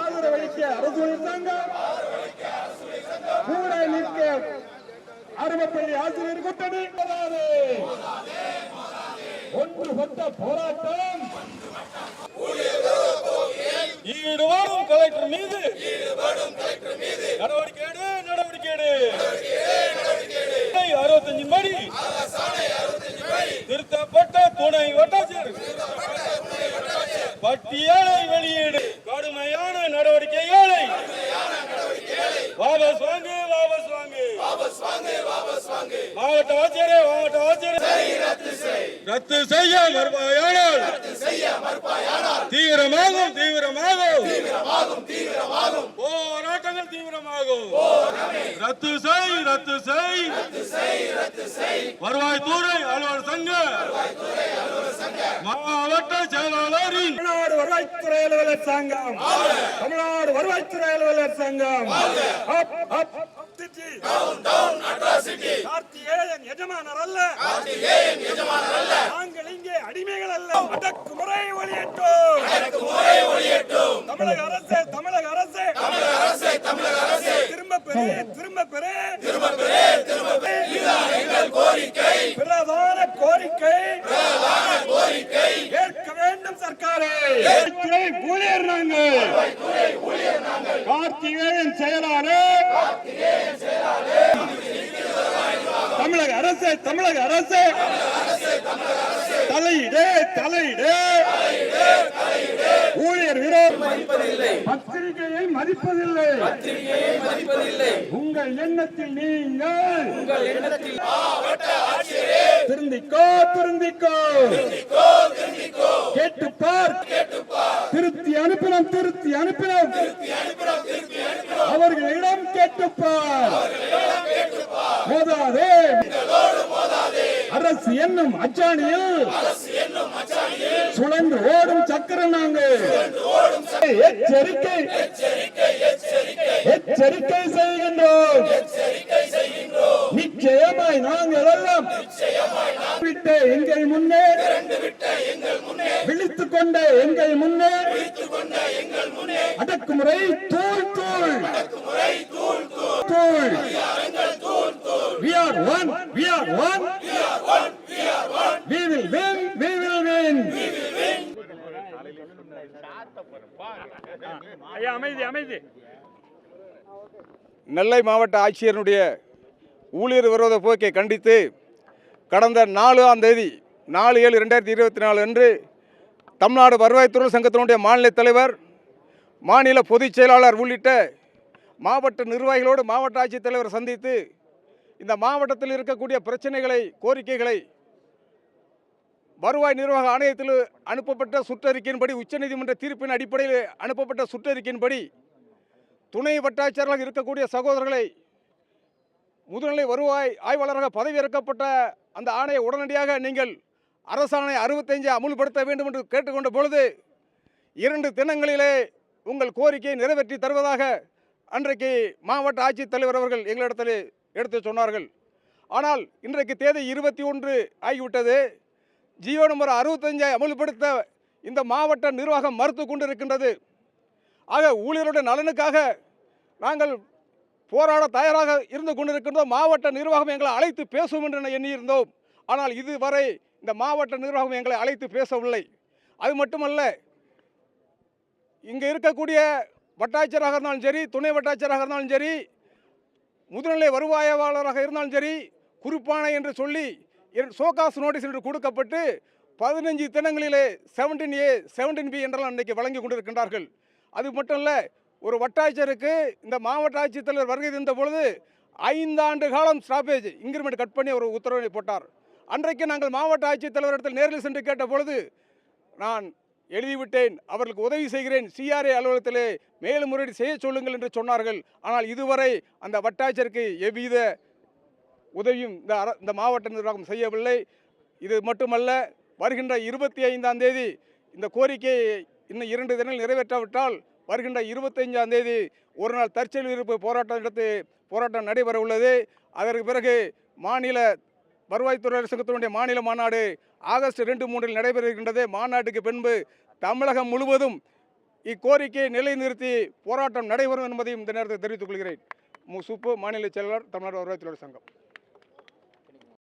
ஆதரவளிக்க அரசு சங்கம். கூட நிற்க அருமப்பள்ளி ஆசிரியர் கூட்டணி. ஒன்றுபட்ட போராட்டம். ஈடுபடும் கலெக்டர் மீது. நடவடிக்கை எடு. நடவடிக்கை பட்டியலை வெளியீடு. கடுமையான நடவடிக்கைகளை வாபஸ் வாங்கு வாபஸ் வாங்கு வாபஸ் வாங்கு. வாபஸ் வாங்கு மாவட்ட ஆட்சியரே மாவட்ட ஆட்சியர். ரத்து செய்ய மறுப்பாயானால். செய்ய மறுப்பாயானால் தீவிரமாகும் தீவிரமாகும் தீவிரமாகும் தீவிரமாகும். ரத்து செய் ரத்து செய். வருவாய்த்துறை அலுவலர் சங்க. மாவட்ட செயலாளரின். தமிழ்நாடு வருவாய்த்துறை அலுவலர் சங்கம். தமிழ்நாடு வருவாய்த்துறை அலுவலர் சங்கம். அப், அப், திட்டி. கார்த்திகேயன் எஜமானர் அல்ல. நாங்கள் இங்கே அடிமைகள் அல்ல. அடக்குமுறை ஒழியட்டும் தமிழக அரசு தமிழக திரும்ப பெறு திரும்ப பெறு பிரதான கோரிக்கை. ஏற்க வேண்டும் சர்க்காரே. துறை ஊழியர் நாங்கள் கார்த்திகேயன் செயலாளர். தமிழக அரசு தமிழக அரசு. தலையிடு தலையிடு. ஊழியர் விரோதம் பத்திரிகையை மதிப்பதில்லை. உங்கள் எண்ணத்தில் நீங்கள் திருந்திக்கோ திருந்திக்கோ. கேட்டு பார். திருப்தி அனுப்பினோம் திருப்தி அனுப்பினோம். அவர்களிடம் கேட்டுப்பார் பார் மோதாதே அரசு என்னும் அச்சாணியில் சுழன்று ஓடும் சக்கரம் நாங்கள் எச்சரிக்கை எச்சரிக்கை செய்கின்றோம் நிச்சயமாய் நாங்கள் எல்லாம் விட்டு எங்கள் முன்னே விழித்துக் கொண்ட எங்கள் முன்னே அடக்குமுறை தூள் தூள் தூள் We are one. We are one. We நெல்லை மாவட்ட ஆட்சியருடைய ஊழியர் விரோத போக்கை கண்டித்து கடந்த நாலாம் தேதி நாலு ஏழு ரெண்டாயிரத்தி இருபத்தி நாலு அன்று தமிழ்நாடு வருவாய்த்துறை சங்கத்தினுடைய மாநில தலைவர் மாநில பொதுச் செயலாளர் உள்ளிட்ட மாவட்ட நிர்வாகிகளோடு மாவட்ட ஆட்சித்தலைவர் சந்தித்து இந்த மாவட்டத்தில் இருக்கக்கூடிய பிரச்சனைகளை கோரிக்கைகளை வருவாய் நிர்வாக ஆணையத்தில் அனுப்பப்பட்ட சுற்றறிக்கையின்படி உச்சநீதிமன்ற தீர்ப்பின் அடிப்படையில் அனுப்பப்பட்ட சுற்றறிக்கையின்படி துணை வட்டாட்சியர்களாக இருக்கக்கூடிய சகோதரர்களை முதுநிலை வருவாய் ஆய்வாளராக பதவியேற்கப்பட்ட அந்த ஆணையை உடனடியாக நீங்கள் அரசாணை அறுபத்தைஞ்சு அமுல்படுத்த வேண்டும் என்று கேட்டுக்கொண்ட பொழுது இரண்டு தினங்களிலே உங்கள் கோரிக்கையை நிறைவேற்றி தருவதாக அன்றைக்கு மாவட்ட ஆட்சித்தலைவர் அவர்கள் எங்களிடத்தில் எடுத்து சொன்னார்கள். ஆனால் இன்றைக்கு தேதி இருபத்தி ஒன்று ஆகிவிட்டது. ஜியோ நம்பர் அறுபத்தஞ்சை அமல்படுத்த இந்த மாவட்ட நிர்வாகம் மறுத்து கொண்டிருக்கின்றது. ஆக ஊழியருடைய நலனுக்காக நாங்கள் போராட தயாராக இருந்து கொண்டிருக்கின்றோம். மாவட்ட நிர்வாகம் எங்களை அழைத்து பேசும் என்று எண்ணியிருந்தோம். ஆனால் இதுவரை இந்த மாவட்ட நிர்வாகம் எங்களை அழைத்து பேசவில்லை. அது மட்டுமல்ல இங்கே இருக்கக்கூடிய வட்டாட்சியராக இருந்தாலும் சரி துணை வட்டாட்சியராக இருந்தாலும் சரி முதுநிலை வருவாயவாளராக இருந்தாலும் சரி குறிப்பானை என்று சொல்லி சோகாஸ் நோட்டீஸ் என்று கொடுக்கப்பட்டு பதினஞ்சு தினங்களிலே செவன்டீன் ஏ செவன்டீன் பி என்றெல்லாம் இன்றைக்கு வழங்கி கொண்டிருக்கின்றார்கள். அது மட்டும் இல்லை ஒரு வட்டாட்சியருக்கு இந்த மாவட்ட ஆட்சித்தலைவர் வருகை தந்த பொழுது ஐந்தாண்டு காலம் ஸ்டாப்பேஜ் இன்கிரிமெண்ட் கட் பண்ணி ஒரு உத்தரவினை போட்டார். அன்றைக்கு நாங்கள் மாவட்ட ஆட்சித்தலைவரிடத்தில் நேரில் சென்று கேட்ட பொழுது நான் எழுதிவிட்டேன் அவர்களுக்கு உதவி செய்கிறேன் சிஆர்ஏ அலுவலகத்திலே மேல்முறையீடு செய்ய சொல்லுங்கள் என்று சொன்னார்கள். ஆனால் இதுவரை அந்த வட்டாட்சியருக்கு எவ்வித உதவியும் இந்த அர இந்த மாவட்ட நிர்வாகம் செய்யவில்லை. இது மட்டுமல்ல வருகின்ற இருபத்தி ஐந்தாம் தேதி இந்த கோரிக்கையை இன்னும் இரண்டு தினங்கள் நிறைவேற்றாவிட்டால் வருகின்ற இருபத்தைஞ்சாம் தேதி ஒரு நாள் தற்செயல் இருப்பு போராட்டம் எடுத்து போராட்டம் நடைபெற உள்ளது. அதற்கு பிறகு மாநில வருவாய்த்துறை சங்கத்தினுடைய மாநில மாநாடு ஆகஸ்ட் ரெண்டு மூன்றில் நடைபெறுகின்றது மாநாட்டுக்கு பின்பு தமிழகம் முழுவதும் இக்கோரிக்கையை நிலைநிறுத்தி போராட்டம் நடைபெறும் என்பதையும் இந்த நேரத்தில் தெரிவித்துக் கொள்கிறேன். மு. சுப்பு மாநில செயலாளர் தமிழ்நாடு வருவாய்த்துறை சங்கம்.